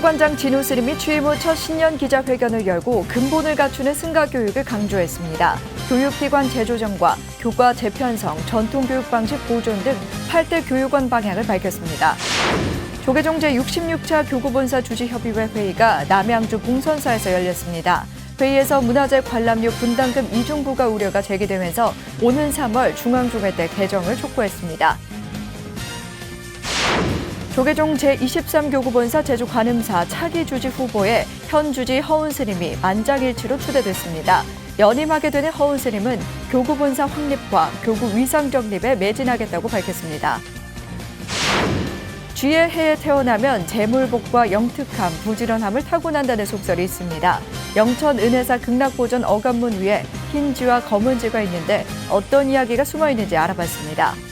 교육원장 진우 스님이 취임 후 첫 신년 기자회견을 열고 근본을 갖추는 승가 교육을 강조했습니다. 교육기관 재조정과 교과 재편성, 전통교육 방식 보존 등 8대 교육원 방향을 밝혔습니다. 조계종 제66차 교구본사 주지협의회 회의가 남양주 봉선사에서 열렸습니다. 회의에서 문화재 관람료 분담금 이중 부과 우려가 제기되면서 오는 3월 중앙조계대 개정을 촉구했습니다. 조계종 제23교구 본사 제주 관음사 차기 주지 후보에 현 주지 허운 스님이 만장일치로 추대됐습니다. 연임하게 되는 허운 스님은 교구 본사 확립과 교구 위상 정립에 매진하겠다고 밝혔습니다. 쥐의 해에 태어나면 재물복과 영특함, 부지런함을 타고난다는 속설이 있습니다. 영천 은혜사 극락보전 어간문 위에 흰 쥐와 검은 쥐가 있는데 어떤 이야기가 숨어 있는지 알아봤습니다.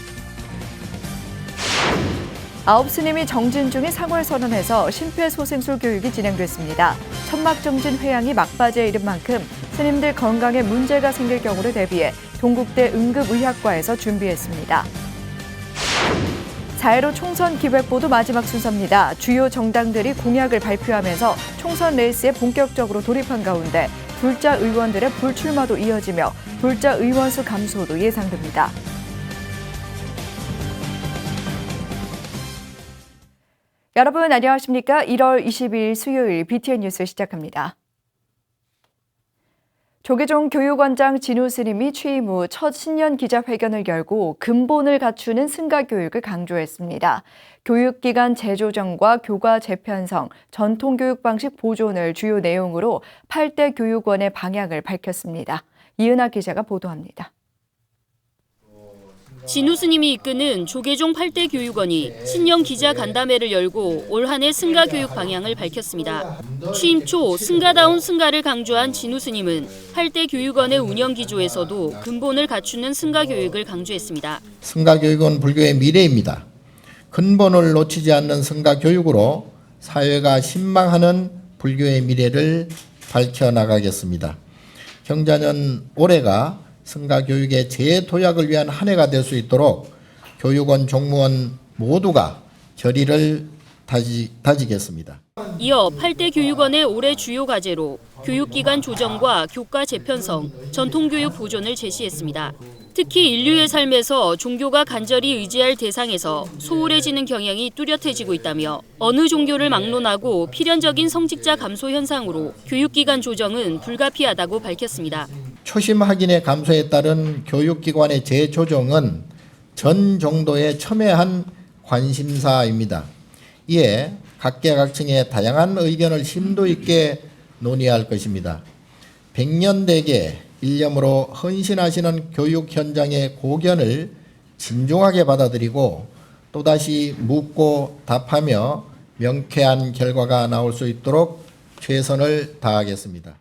아홉 스님이 정진 중인 상월선언에서 심폐소생술 교육이 진행됐습니다. 천막정진 회양이 막바지에 이른 만큼 스님들 건강에 문제가 생길 경우를 대비해 동국대 응급의학과에서 준비했습니다. 4.15 총선 기획보도 마지막 순서입니다. 주요 정당들이 공약을 발표하면서 총선 레이스에 본격적으로 돌입한 가운데 불자 의원들의 불출마도 이어지며 불자 의원 수 감소도 예상됩니다. 여러분 안녕하십니까? 1월 22일 수요일 BTN 뉴스 시작합니다. 조계종 교육원장 진우 스님이 취임 후 첫 신년 기자회견을 열고 근본을 갖추는 승가 교육을 강조했습니다. 교육기관 재조정과 교과 재편성, 전통교육 방식 보존을 주요 내용으로 8대 교육원의 방향을 밝혔습니다. 이은하 기자가 보도합니다. 진우 스님이 이끄는 조계종 8대 교육원이 신년 기자 간담회를 열고 올 한해 승가 교육 방향을 밝혔습니다. 취임 초 승가다운 승가를 강조한 진우 스님은 8대 교육원의 운영 기조에서도 근본을 갖추는 승가 교육을 강조했습니다. 성가 교육은 불교의 미래입니다. 근본을 놓치지 않는 성가 교육으로 사회가 신망하는 불교의 미래를 밝혀 나가겠습니다. 경자년 올해가 성가 교육의 재도약을 위한 한 해가 될 수 있도록 교육원 종무원 모두가 결의를 다지, 다지겠습니다. 이어 8대 교육원의 올해 주요 과제로 교육기관 조정과 교과 재편성, 전통교육 보존을 제시했습니다. 특히 인류의 삶에서 종교가 간절히 의지할 대상에서 소홀해지는 경향이 뚜렷해지고 있다며 어느 종교를 막론하고 필연적인 성직자 감소 현상으로 교육기관 조정은 불가피하다고 밝혔습니다. 초심 확인의 감소에 따른 교육기관의 재조정은 전 정도의 첨예한 관심사입니다. 이에 각계각층의 다양한 의견을 심도 있게 논의할 것입니다. 백년대계 일념으로 헌신하시는 교육 현장의 고견을 진중하게 받아들이고 또다시 묻고 답하며 명쾌한 결과가 나올 수 있도록 최선을 다하겠습니다.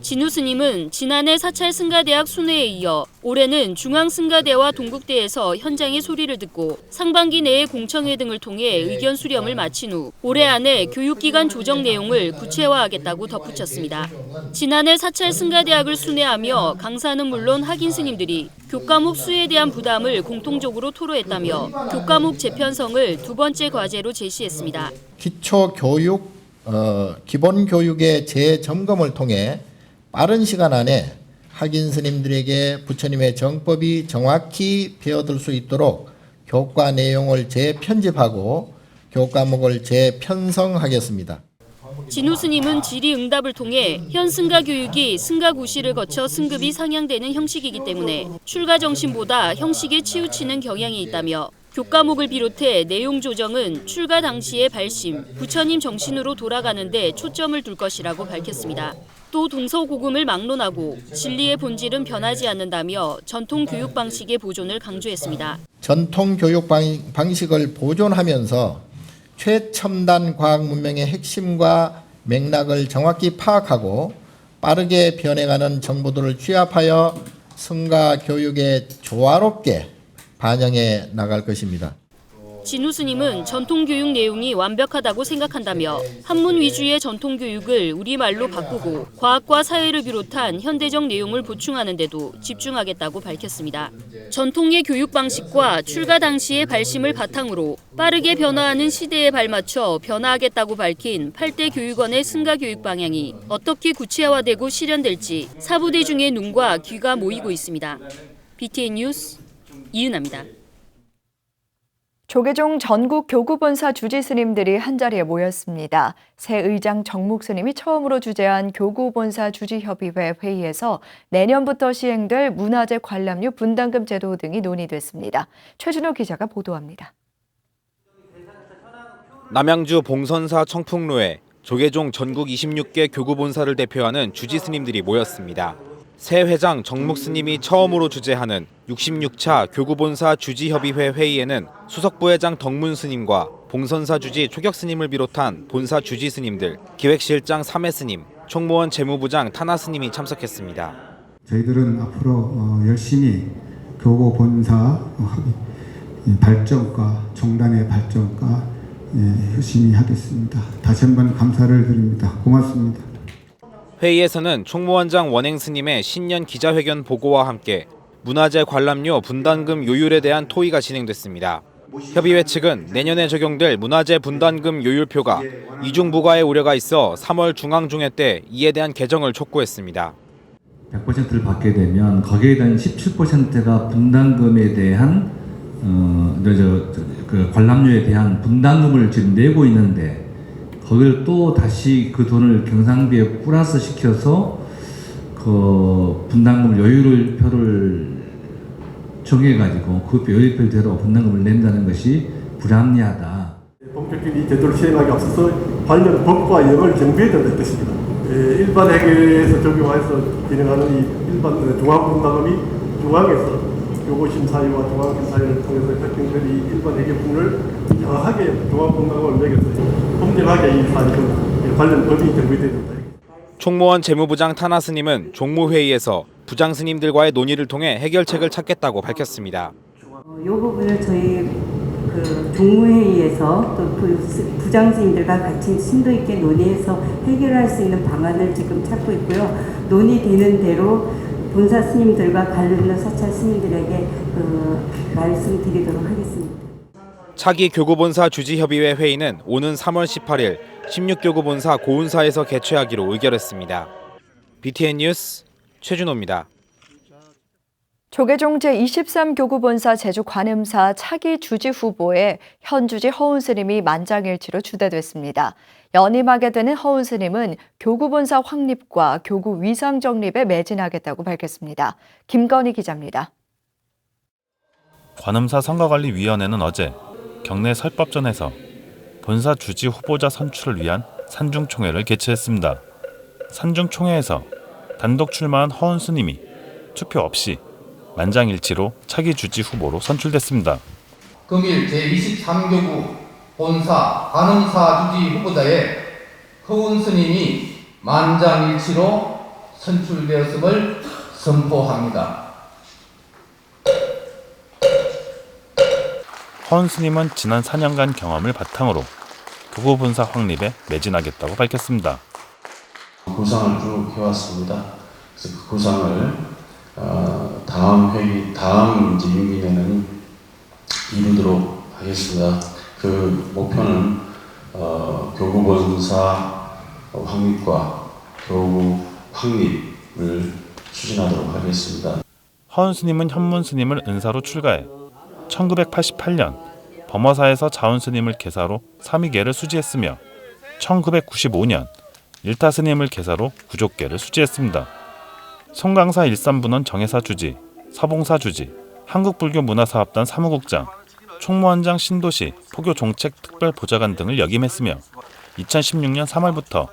진우 스님은 지난해 사찰 승가대학 순회에 이어 올해는 중앙 승가대와 동국대에서 현장의 소리를 듣고 상반기 내에 공청회 등을 통해 의견 수렴을 마친 후 올해 안에 교육기관 조정 내용을 구체화하겠다고 덧붙였습니다. 지난해 사찰 승가대학을 순회하며 강사는 물론 학인 스님들이 교과목 수에 대한 부담을 공통적으로 토로했다며 교과목 재편성을 두 번째 과제로 제시했습니다. 기초 교육 어, 기본 교육의 재점검을 통해 빠른 시간 안에 학인 스님들에게 부처님의 정법이 정확히 배어들 수 있도록 교과 내용을 재편집하고 교과목을 재편성하겠습니다. 진우 스님은 질의응답을 통해 현 승가 교육이 승가 고시를 거쳐 승급이 상향되는 형식이기 때문에 출가 정신보다 형식에 치우치는 경향이 있다며 교과목을 비롯해 내용 조정은 출가 당시의 발심, 부처님 정신으로 돌아가는 데 초점을 둘 것이라고 밝혔습니다. 또 동서고금을 막론하고 진리의 본질은 변하지 않는다며 전통 교육 방식의 보존을 강조했습니다. 전통 교육 방- 방식을 보존하면서 최첨단 과학 문명의 핵심과 맥락을 정확히 파악하고 빠르게 변해가는 정보들을 취합하여 성가 교육에 조화롭게 반영해 나갈 것입니다. 진우 스님은 전통 교육 내용이 완벽하다고 생각한다며 한문 위주의 전통 교육을 우리말로 바꾸고 과학과 사회를 비롯한 현대적 내용을 보충하는 데도 집중하겠다고 밝혔습니다. 전통의 교육 방식과 출가 당시의 발심을 바탕으로 빠르게 변화하는 시대에 발맞춰 변화하겠다고 밝힌 8대 교육원의 승가 교육 방향이 어떻게 구체화되고 실현될지 사부대 중의 눈과 귀가 모이고 있습니다. BTN 뉴스 이은아입니다. 조계종 전국 교구본사 주지 스님들이 한자리에 모였습니다. 새 의장 정묵 스님이 처음으로 주재한 교구본사 주지협의회 회의에서 내년부터 시행될 문화재 관람료 분담금 제도 등이 논의됐습니다. 최준호 기자가 보도합니다. 남양주 봉선사 청풍로에 조계종 전국 26개 교구본사를 대표하는 주지 스님들이 모였습니다. 새 회장 정묵 스님이 처음으로 주재하는 66차 교구본사 주지협의회 회의에는 수석 부회장 덕문 스님과 봉선사 주지 초격 스님을 비롯한 본사 주지 스님들, 기획실장 3회 스님, 총무원 재무부장 타나 스님이 참석했습니다. 저희들은 앞으로 어, 열심히 교고 본사 어, 이 발전과 종단의 발전과 예, 열심히 하겠습니다. 다시 한번 감사를 드립니다. 고맙습니다. 회의에서는 총무원장 원행 스님의 신년 기자회견 보고와 함께 문화재 관람료 분담금 요율에 대한 토의가 진행됐습니다. 협의회 측은 내년에 적용될 문화재 분담금 요율표가 이중 부과의 우려가 있어 3월 중앙중회 때 이에 대한 개정을 촉구했습니다. 100%를 받게 되면 거기에 대한 17%가 분담금에 대한 어, 저, 저, 저, 그 관람료에 대한 분담금을 지금 내고 있는데 거기를 또 다시 그 돈을 경상비에 플러스 시켜서 그 분담금 여유를 표를 정해가지고 그 여유표대로 분담금을 낸다는 것이 불합리하다. 본격적인 이 제도를 시행하기 앞서서 관련 법과 영을 정비해야 된다는 뜻입니다. 예, 일반 회계에서 적용해서 진행하는 이 일반 중앙분담금이 중앙에서 교고심사위와 중앙심사위를 통해서 결정된 이 일반 회계분을 정확하게 중앙분담금을 매겨서 공정하게 이 사실은 관련 법이 정비돼야 된다. 총무원 재무부장 타나 스님은 종무회의에서 부장 스님들과의 논의를 통해 해결책을 찾겠다고 밝혔습니다. 어, 이 부분을 저희 그 종무회의에서 또 부- 부장 스님들과 같이 심도 있게 논의해서 해결할 수 있는 방안을 지금 찾고 있고요. 논의되는 대로 본사 스님들과 관련된 사찰 스님들에게 그 말씀드리도록 하겠습니다. 차기 교구본사 주지협의회 회의는 오는 3월 18일 16교구본사 고운사에서 개최하기로 의결했습니다. BTN 뉴스 최준호입니다. 조계종 제23교구본사 제주 관음사 차기 주지 후보에 현 주지 허운 스님이 만장일치로 주대됐습니다. 연임하게 되는 허운 스님은 교구본사 확립과 교구 위상 정립에 매진하겠다고 밝혔습니다. 김건희 기자입니다. 관음사 선거관리위원회는 어제 경내 설법전에서 본사 주지 후보자 선출을 위한 산중총회를 개최했습니다. 산중총회에서 단독 출마한 허은 스님이 투표 없이 만장일치로 차기 주지 후보로 선출됐습니다. 금일 제23교구 본사 관음사 주지 후보자에 허운 스님이 만장일치로 선출되었음을 선포합니다. 허은 스님은 지난 4년간 경험을 바탕으로 교구 본사 확립에 매진하겠다고 밝혔습니다. 구상을 쭉 해왔습니다. 그래서 그 구상을 어, 다음 회기, 다음 이제 임기내는 이루도록 하겠습니다. 그 목표는 어, 교구 본사 확립과 교구 확립을 추진하도록 하겠습니다. 허은 스님은 현문 스님을 은사로 출가해 1988년 범어사에서 자운 스님을 계사로 삼위계를 수지했으며 1995년 일타 스님을 계사로 구족계를 수지했습니다. 송강사 일산분원 정회사 주지, 서봉사 주지, 한국불교문화사업단 사무국장, 총무원장 신도시 포교 종책 특별보좌관 등을 역임했으며 2016년 3월부터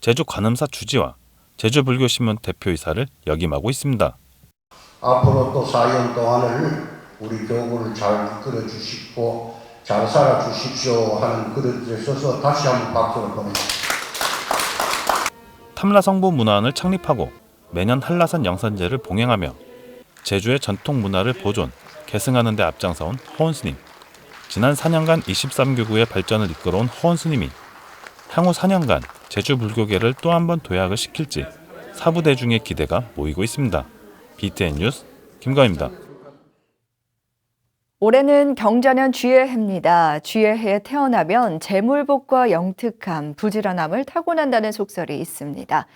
제주 관음사 주지와 제주불교신문 대표이사를 역임하고 있습니다. 앞으로 또 4년 동안을 우리 교구를 잘 이끌어 주시고 잘 살아 주십시오 하는 그릇에 서서 다시 한번 박수를 보냅니다. 탐라성보 문화원을 창립하고 매년 한라산 영산제를 봉행하며 제주의 전통 문화를 보존, 계승하는 데 앞장서온 허운 스님. 지난 4년간 23교구의 발전을 이끌어온 허원 스님이 향후 4년간 제주 불교계를 또 한 번 도약을 시킬지 사부대중의 기대가 모이고 있습니다. BTN 뉴스 김가입니다. 올해는 경자년 쥐의 해입니다. 쥐의 해에 태어나면 재물복과 영특함, 부지런함을 타고난다는 속설이 있습니다.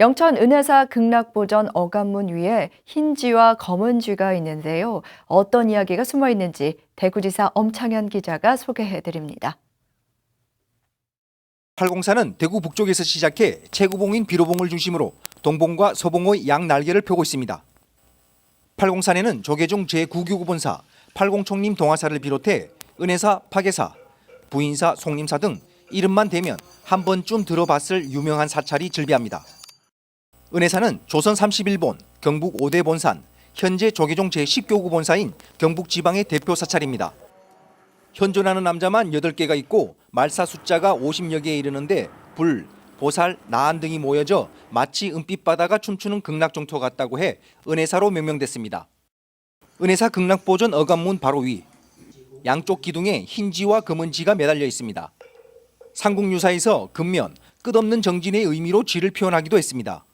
영천 은혜사 극락보전 어간문 위에 흰 쥐와 검은 쥐가 있는데요. 어떤 이야기가 숨어 있는지 대구지사 엄창현 기자가 소개해 드립니다. 팔공사는 대구 북쪽에서 시작해 최구봉인 비로봉을 중심으로 동봉과 서봉의 양 날개를 펴고 있습니다. 팔공산에는 조계종 제9교구 본사, 팔공총림 동화사를 비롯해 은혜사, 파계사, 부인사, 송림사 등 이름만 대면 한 번쯤 들어봤을 유명한 사찰이 즐비합니다. 은혜사는 조선 31본, 경북 5대 본산, 현재 조계종 제10교구 본사인 경북 지방의 대표 사찰입니다. 현존하는 남자만 8개가 있고 말사 숫자가 50여 개에 이르는데 불, 보살, 나한 등이 모여져 마치 은빛바다가 춤추는 극락종토 같다고 해 은혜사로 명명됐습니다. 은혜사 극락보존 어간문 바로 위 양쪽 기둥에 흰지와 검은지가 매달려 있습니다. 삼국유사에서 근면, 끝없는 정진의 의미로 쥐를 표현하기도 했습니다.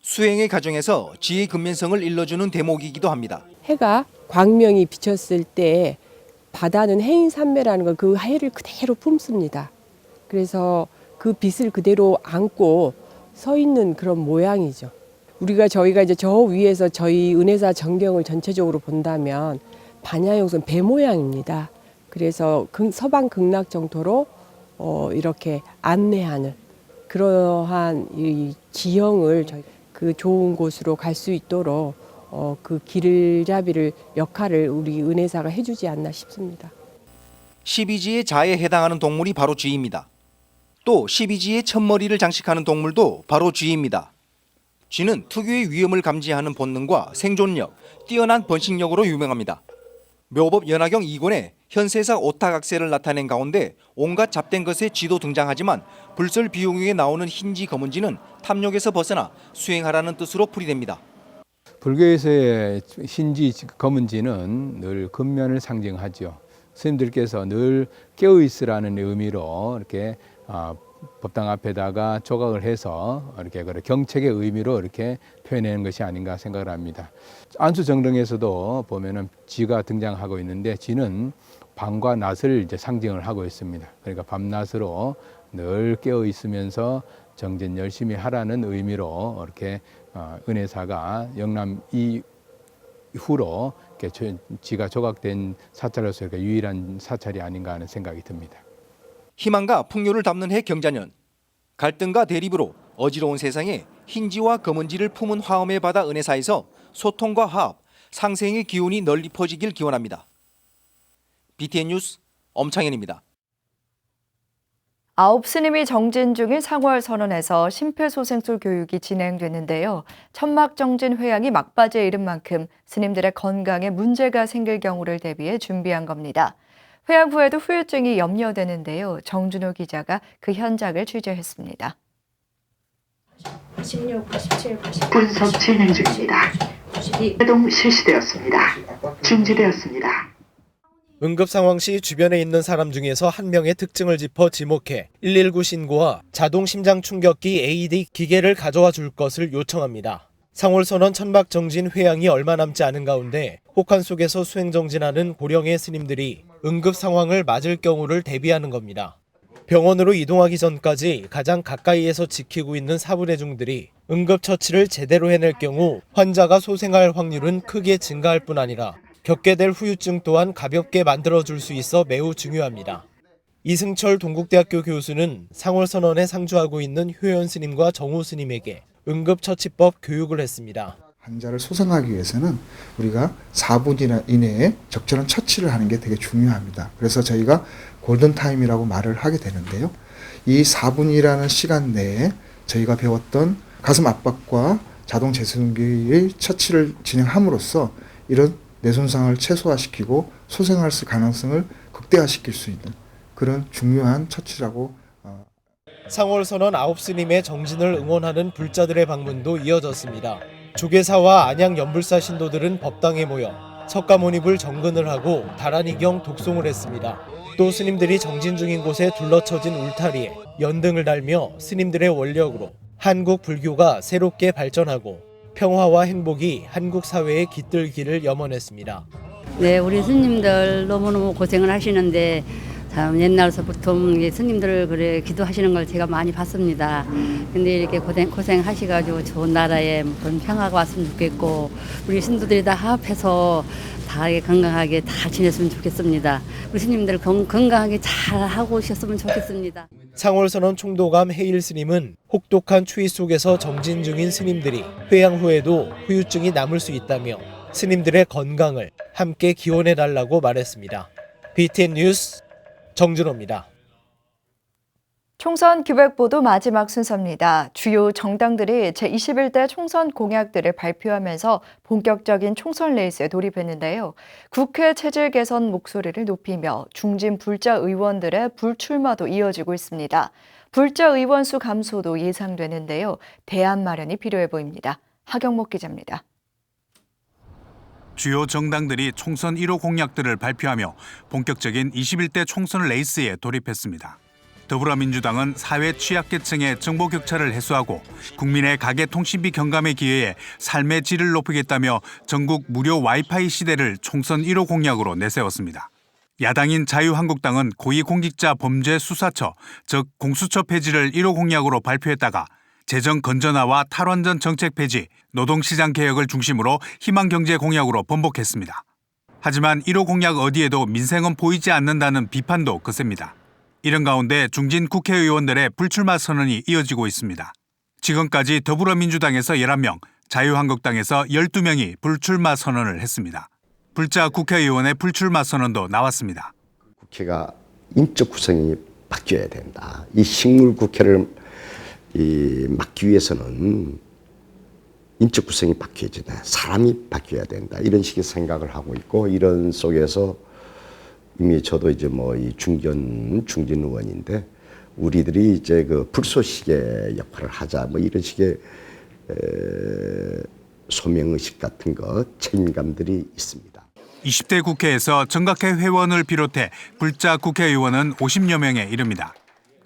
수행의 과정에서 지의 근면성을 일러주는 대목이기도 합니다. 해가 광명이 비쳤을 때 바다는 해인산매라는 걸그 해를 그대로 품습니다. 그래서 그 빛을 그대로 안고 서 있는 그런 모양이죠. 우리가 저희가 이제 저 위에서 저희 은혜사 전경을 전체적으로 본다면 반야용선 배 모양입니다. 그래서 극- 서방 극락 정토로 어, 이렇게 안내하는 그러한 이 지형을 저희 그 좋은 곳으로 갈 수 있도록 어, 그 길잡이를 역할을 우리 은혜사가 해주지 않나 싶습니다. 12지의 자에 해당하는 동물이 바로 쥐입니다. 또 12지의 첫머리를 장식하는 동물도 바로 쥐입니다. 쥐는 특유의 위험을 감지하는 본능과 생존력, 뛰어난 번식력으로 유명합니다. 묘법 연화경 2권에 현세사 오타각세를 나타낸 가운데 온갖 잡된 것에 쥐도 등장하지만 불설 비용에 나오는 흰지 검은지는 탐욕에서 벗어나 수행하라는 뜻으로 풀이됩니다. 불교에서의 흰지, 검은지는 늘 근면을 상징하죠. 스님들께서 늘 깨어 있으라는 의미로 이렇게 아, 법당 앞에다가 조각을 해서 이렇게 그런 경책의 의미로 이렇게 표현하는 것이 아닌가 생각을 합니다. 안수 정등에서도 보면은 지가 등장하고 있는데 지는 밤과 낮을 이제 상징을 하고 있습니다. 그러니까 밤낮으로 늘 깨어 있으면서 정진 열심히 하라는 의미로 이렇게 어, 은혜사가 영남 이후로 이렇게 저- 지가 조각된 사찰로서 이렇게 유일한 사찰이 아닌가 하는 생각이 듭니다. 희망과 풍요를 담는 해 경자년 갈등과 대립으로 어지러운 세상에 흰지와 검은지를 품은 화엄의 바다 은혜사에서 소통과 화합, 상생의 기운이 널리 퍼지길 기원합니다. BTN 뉴스 엄창현입니다. 아홉 스님이 정진 중인 상월 선언에서 심폐소생술 교육이 진행됐는데요. 천막 정진 회양이 막바지에 이른 만큼 스님들의 건강에 문제가 생길 경우를 대비해 준비한 겁니다. 회양 후에도 후유증이 염려되는데요. 정준호 기자가 그 현장을 취재했습니다. 16, 87, 88, 분석 진행 중입니다. 92. 해동 실시되었습니다. 중지되었습니다. 응급 상황 시 주변에 있는 사람 중에서 한 명의 특징을 짚어 지목해 119 신고와 자동 심장 충격기 AED 기계를 가져와 줄 것을 요청합니다. 상월 선언 천막 정진 회양이 얼마 남지 않은 가운데 혹한 속에서 수행 정진하는 고령의 스님들이 응급 상황을 맞을 경우를 대비하는 겁니다. 병원으로 이동하기 전까지 가장 가까이에서 지키고 있는 사부대중들이 응급 처치를 제대로 해낼 경우 환자가 소생할 확률은 크게 증가할 뿐 아니라 겪게 될 후유증 또한 가볍게 만들어줄 수 있어 매우 중요합니다. 이승철 동국대학교 교수는 상월 선언에 상주하고 있는 효연 스님과 정호 스님에게 응급처치법 교육을 했습니다. 환자를 소생하기 위해서는 우리가 4분 이내에 적절한 처치를 하는 게 되게 중요합니다. 그래서 저희가 골든타임이라고 말을 하게 되는데요. 이 4분이라는 시간 내에 저희가 배웠던 가슴 압박과 자동 재순기의 처치를 진행함으로써 이런 뇌손상을 최소화시키고 소생할 수 가능성을 극대화시킬 수 있는 그런 중요한 처치라고 상월 선언 아홉 스님의 정진을 응원하는 불자들의 방문도 이어졌습니다. 조계사와 안양 연불사 신도들은 법당에 모여 석가모니불 정근을 하고 다란이경 독송을 했습니다. 또 스님들이 정진 중인 곳에 둘러쳐진 울타리에 연등을 달며 스님들의 원력으로 한국 불교가 새롭게 발전하고 평화와 행복이 한국 사회에 깃들기를 염원했습니다. 네, 우리 스님들 너무너무 고생을 하시는데 참 옛날서부터 이게 스님들 그래 기도하시는 걸 제가 많이 봤습니다. 근데 이렇게 고생 고생하시가지고 좋은 나라에 그런 평화가 왔으면 좋겠고 우리 신도들이 다 합해서 다 건강하게 다 지냈으면 좋겠습니다. 우리 스님들 건, 건강하게 잘 하고 오셨으면 좋겠습니다. 상월선언 총도감 해일 스님은 혹독한 추위 속에서 정진 중인 스님들이 회양 후에도 후유증이 남을 수 있다며 스님들의 건강을 함께 기원해 달라고 말했습니다. BTN 뉴스 정준호입니다. 총선 기획보도 마지막 순서입니다. 주요 정당들이 제21대 총선 공약들을 발표하면서 본격적인 총선 레이스에 돌입했는데요. 국회 체질 개선 목소리를 높이며 중진 불자 의원들의 불출마도 이어지고 있습니다. 불자 의원 수 감소도 예상되는데요. 대안 마련이 필요해 보입니다. 하경목 기자입니다. 주요 정당들이 총선 1호 공약들을 발표하며 본격적인 21대 총선 레이스에 돌입했습니다. 더불어민주당은 사회 취약계층의 정보 격차를 해소하고 국민의 가계 통신비 경감에 기여해 삶의 질을 높이겠다며 전국 무료 와이파이 시대를 총선 1호 공약으로 내세웠습니다. 야당인 자유한국당은 고위공직자 범죄 수사처, 즉 공수처 폐지를 1호 공약으로 발표했다가 재정 건전화와 탈원전 정책 폐지, 노동시장 개혁을 중심으로 희망경제 공약으로 번복했습니다. 하지만 1호 공약 어디에도 민생은 보이지 않는다는 비판도 거셉니다. 이런 가운데 중진 국회의원들의 불출마 선언이 이어지고 있습니다. 지금까지 더불어민주당에서 11명, 자유한국당에서 12명이 불출마 선언을 했습니다. 불자 국회의원의 불출마 선언도 나왔습니다. 국회가 인적 구성이 바뀌어야 된다. 이 식물 국회를 이 막기 위해서는 인적 구성이 바뀌어야 된다. 사람이 바뀌어야 된다. 이런 식의 생각을 하고 있고 이런 속에서 이미 저도 이제 뭐 이 중견 중진 의원인데 우리들이 이제 그 불쏘시개 역할을 하자 뭐 이런 식의 에, 소명 의식 같은 거 책임감들이 있습니다. 20대 국회에서 정각회 회원을 비롯해 불자 국회의원은 50여 명에 이릅니다.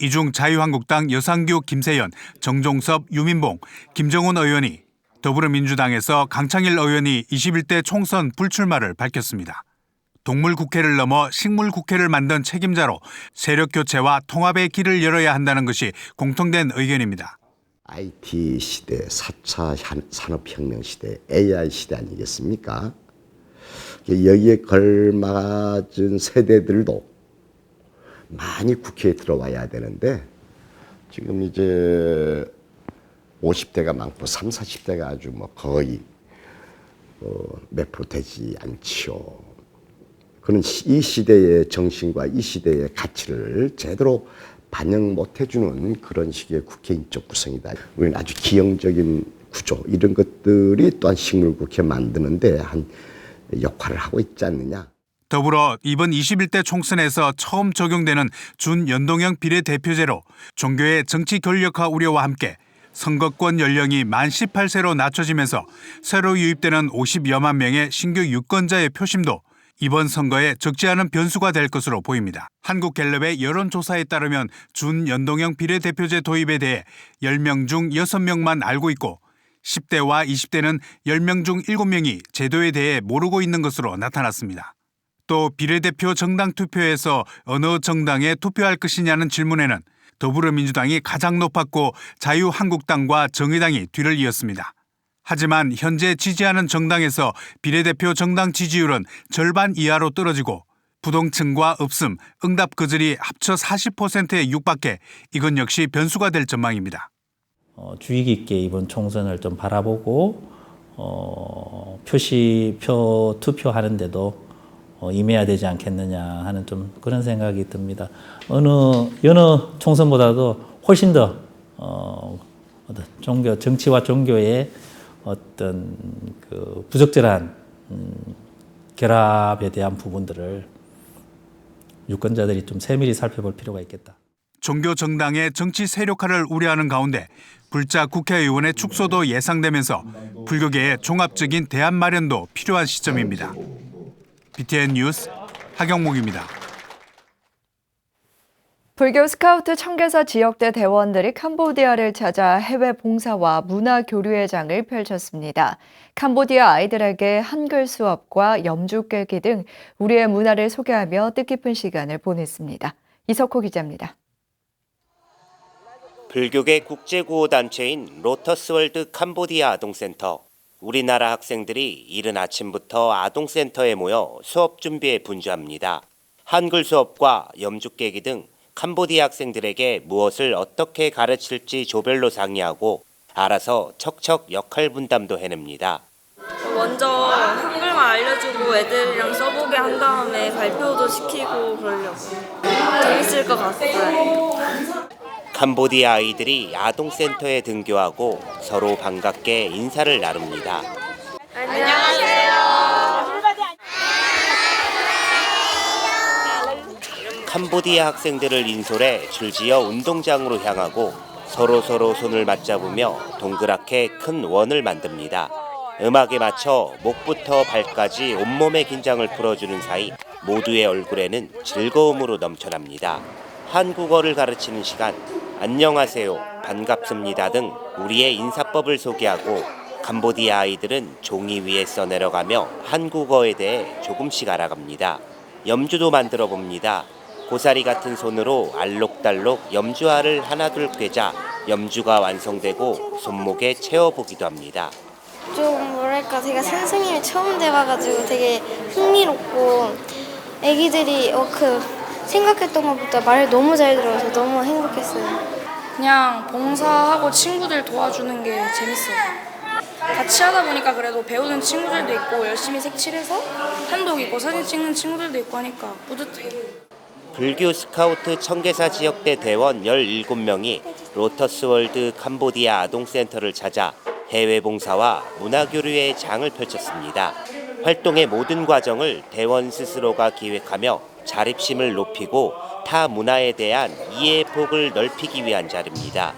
이중 자유한국당 여상규 김세연, 정종섭 유민봉, 김정훈 의원이 더불어민주당에서 강창일 의원이 21대 총선 불출마를 밝혔습니다. 동물 국회를 넘어 식물 국회를 만든 책임자로 세력 교체와 통합의 길을 열어야 한다는 것이 공통된 의견입니다. IT 시대, 4차 산업혁명 시대, AI 시대 아니겠습니까? 여기에 걸맞은 세대들도 많이 국회에 들어와야 되는데 지금 이제 50대가 많고 3, 40대가 아주 뭐 거의 어, 몇 프로 되지 않지요. 그는 이 시대의 정신과 이 시대의 가치를 제대로 반영 못 해주는 그런 식의 국회인적 구성이다. 우리는 아주 기형적인 구조 이런 것들이 또한 식물국회 만드는데 한 역할을 하고 있지 않느냐. 더불어 이번 21대 총선에서 처음 적용되는 준연동형 비례대표제로 종교의 정치 권력화 우려와 함께 선거권 연령이 만 18세로 낮춰지면서 새로 유입되는 50여만 명의 신규 유권자의 표심도 이번 선거에 적지 않은 변수가 될 것으로 보입니다. 한국갤럽의 여론조사에 따르면 준연동형 비례대표제 도입에 대해 10명 중 6명만 알고 있고 10대와 20대는 10명 중 7명이 제도에 대해 모르고 있는 것으로 나타났습니다. 또 비례대표 정당 투표에서 어느 정당에 투표할 것이냐는 질문에는 더불어민주당이 가장 높았고 자유한국당과 정의당이 뒤를 이었습니다. 하지만 현재 지지하는 정당에서 비례대표 정당 지지율은 절반 이하로 떨어지고 부동층과 없음, 응답 거절이 합쳐 40%에 육박해 이건 역시 변수가 될 전망입니다. 어, 주의 깊게 이번 총선을 좀 바라보고 어, 표시 표 투표하는데도 어, 임해야 되지 않겠느냐 하는 좀 그런 생각이 듭니다. 어느 여느 총선보다도 훨씬 더 어, 종교 정치와 종교의 어떤 그 부적절한 음, 결합에 대한 부분들을 유권자들이 좀 세밀히 살펴볼 필요가 있겠다. 종교 정당의 정치 세력화를 우려하는 가운데 불자 국회의원의 축소도 예상되면서 불교계의 종합적인 대안 마련도 필요한 시점입니다. BTN 뉴스 하경목입니다. 불교 스카우트 청계사 지역대 대원들이 캄보디아를 찾아 해외 봉사와 문화 교류의 장을 펼쳤습니다. 캄보디아 아이들에게 한글 수업과 염주 꿰기 등 우리의 문화를 소개하며 뜻깊은 시간을 보냈습니다. 이석호 기자입니다. 불교계 국제구호단체인 로터스월드 캄보디아 아동센터. 우리나라 학생들이 이른 아침부터 아동센터에 모여 수업 준비에 분주합니다. 한글 수업과 염주 깨기 등 캄보디아 학생들에게 무엇을 어떻게 가르칠지 조별로 상의하고 알아서 척척 역할 분담도 해냅니다. 먼저 한글만 알려주고 애들이랑 써보게 한 다음에 발표도 시키고 그러려고 재밌을 것 같아요. 캄보디아 아이들이 아동센터에 등교하고 서로 반갑게 인사를 나눕니다. 캄보디아 학생들을 인솔해 줄지어 운동장으로 향하고 서로 서로 손을 맞잡으며 동그랗게 큰 원을 만듭니다. 음악에 맞춰 목부터 발까지 온몸의 긴장을 풀어주는 사이 모두의 얼굴에는 즐거움으로 넘쳐납니다. 한국어를 가르치는 시간, 안녕하세요, 반갑습니다 등 우리의 인사법을 소개하고 캄보디아 아이들은 종이 위에 써내려가며 한국어에 대해 조금씩 알아갑니다. 염주도 만들어 봅니다. 고사리 같은 손으로 알록달록 염주알을 하나둘 꿰자 염주가 완성되고 손목에 채워보기도 합니다. 좀 뭐랄까 제가 선생님이 처음 돼봐가지고 되게 흥미롭고 애기들이 어, 그 생각했던 것보다 말을 너무 잘 들어서 너무 행복했어요. 그냥 봉사하고 친구들 도와주는 게 재밌어요. 같이 하다 보니까 그래도 배우는 친구들도 있고 열심히 색칠해서 한독 있고 사진 찍는 친구들도 있고 하니까 뿌듯해요. 불교 스카우트 청계사 지역대 대원 17명이 로터스월드 캄보디아 아동센터를 찾아 해외 봉사와 문화 교류의 장을 펼쳤습니다. 활동의 모든 과정을 대원 스스로가 기획하며 자립심을 높이고 타 문화에 대한 이해의 폭을 넓히기 위한 자리입니다.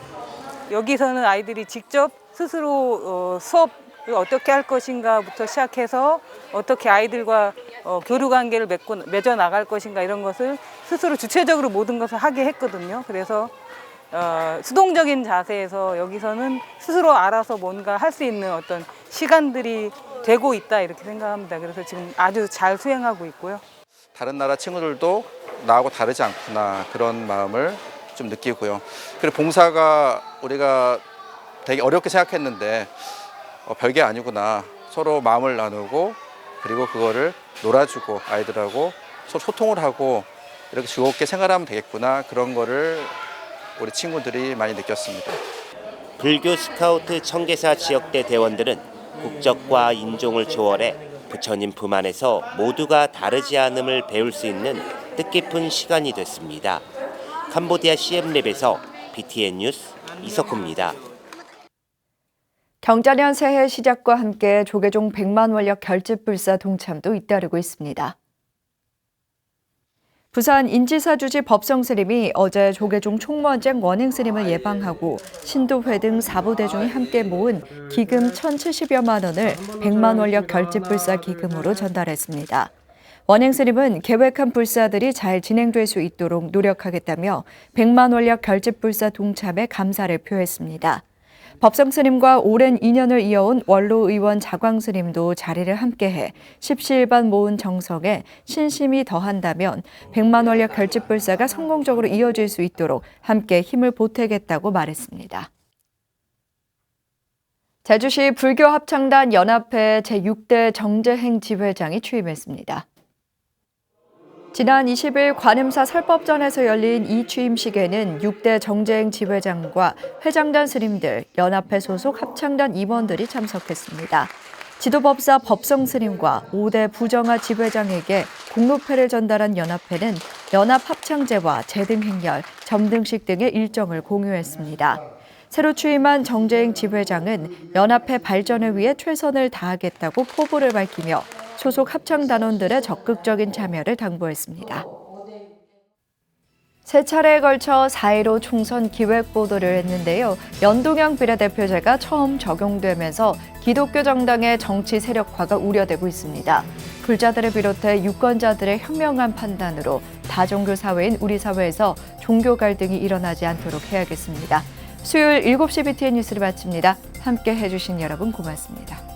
여기서는 아이들이 직접 스스로 어, 수업을 어떻게 할 것인가부터 시작해서 어떻게 아이들과 어, 교류 관계를 맺고, 맺어 나갈 것인가 이런 것을 스스로 주체적으로 모든 것을 하게 했거든요. 그래서 어, 수동적인 자세에서 여기서는 스스로 알아서 뭔가 할 수 있는 어떤 시간들이 되고 있다 이렇게 생각합니다. 그래서 지금 아주 잘 수행하고 있고요. 다른 나라 친구들도 나하고 다르지 않구나 그런 마음을 좀 느끼고요. 그리고 봉사가 우리가 되게 어렵게 생각했는데 어, 별게 아니구나 서로 마음을 나누고 그리고 그거를 놀아주고 아이들하고 서로 소통을 하고 이렇게 즐겁게 생활하면 되겠구나 그런 거를 우리 친구들이 많이 느꼈습니다. 불교 스카우트 청계사 지역대 대원들은 국적과 인종을 초월해 부처님 품 안에서 모두가 다르지 않음을 배울 수 있는 뜻깊은 시간이 됐습니다. 캄보디아 CM랩에서 BTN 뉴스 이석호입니다. 경자년 새해 시작과 함께 조계종 100만 원력 결집 불사 동참도 잇따르고 있습니다. 부산 인지사주지 법성스님이 어제 조계종 총무원장 원행스님을 예방하고 신도회 등 4부 대중이 함께 모은 기금 1,070여만 원을 100만 원력 결집불사 기금으로 전달했습니다. 원행스님은 계획한 불사들이 잘 진행될 수 있도록 노력하겠다며 100만 원력 결집불사 동참에 감사를 표했습니다. 법성스님과 오랜 인연을 이어온 원로 의원 자광스님도 자리를 함께해 십시일반 모은 정성에 신심이 더한다면 100만 원력 결집불사가 성공적으로 이어질 수 있도록 함께 힘을 보태겠다고 말했습니다. 제주시 불교합창단 연합회 제6대 정재행 지회장이 취임했습니다. 지난 20일 관음사 설법전에서 열린 이 취임식에는 6대 정재행 지회장과 회장단 스님들, 연합회 소속 합창단 임원들이 참석했습니다. 지도법사 법성 스님과 5대 부정화 지회장에게 공로패를 전달한 연합회는 연합 합창제와 재등 행렬, 점등식 등의 일정을 공유했습니다. 새로 취임한 정재행 지회장은 연합회 발전을 위해 최선을 다하겠다고 포부를 밝히며 소속 합창단원들의 적극적인 참여를 당부했습니다. 세 차례에 걸쳐 4.15 총선 기획 보도를 했는데요. 연동형 비례대표제가 처음 적용되면서 기독교 정당의 정치 세력화가 우려되고 있습니다. 불자들을 비롯해 유권자들의 현명한 판단으로 다종교 사회인 우리 사회에서 종교 갈등이 일어나지 않도록 해야겠습니다. 수요일 7시 BTN 뉴스를 마칩니다. 함께 해주신 여러분 고맙습니다.